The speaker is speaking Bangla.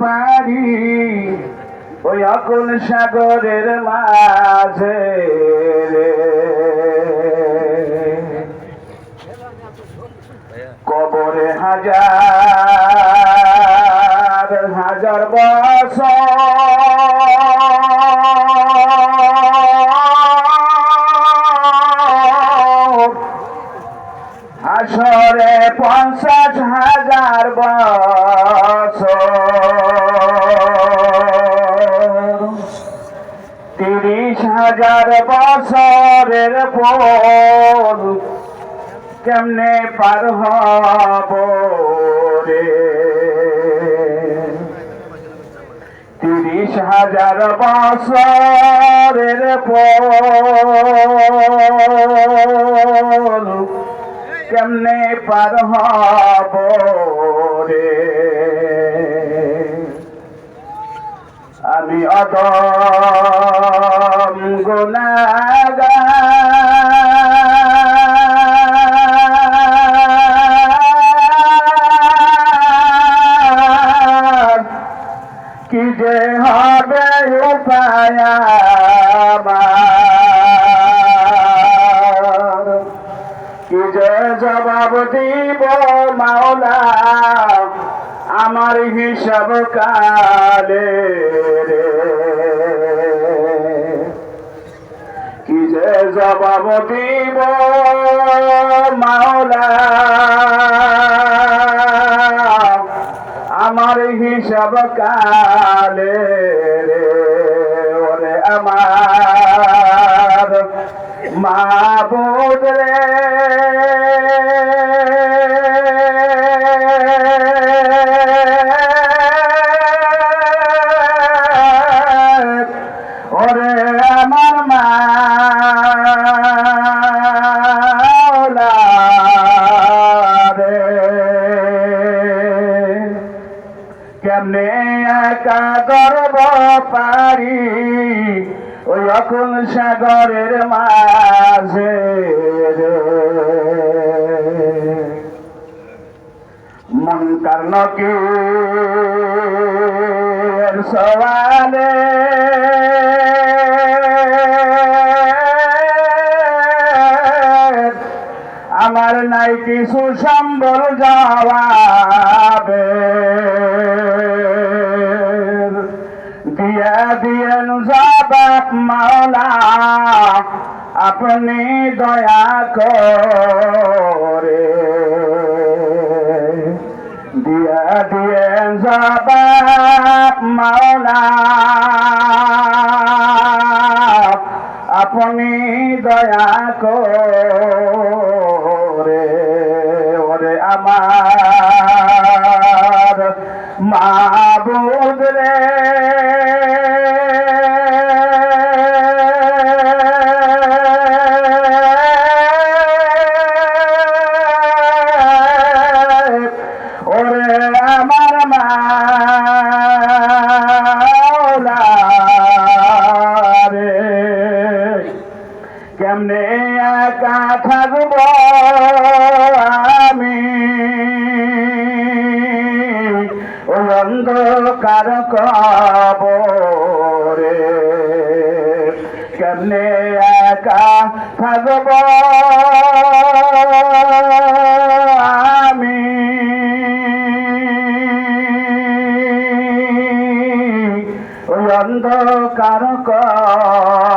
পারি। ওই অকুল সাগরের মাঝে কবরে হাজার হাজার বছর। আসরে পঞ্চাশ হাজার বছর। হাজার বছরের পর কেমনে পার হব রে? তিরিশ হাজার বছরের পর কেমনে পার হব রে? আমি অদম আমার? কি জবাব দিব মাওলা, আমার হিসাব কালে রে কি যে জবাব দিব মাওলা, আমার হিসাব কালে রে আমার কেমনে একা গর্ব পারি? ওই অকুল সাগরের মাঝে মন কারণ কি সওয়ালে আমার নাই কিছু সম্বল যাওয়াবে দিয়া দিয়েন জবাব মাওলা, আপনি দয়া করে। দিয়া দিয়েন জবাব মাওলা, আপনি দয়া করে। অন্ধকার কবরে। কেমনে একা থাকব? আমি ওই অন্ধকার কবরে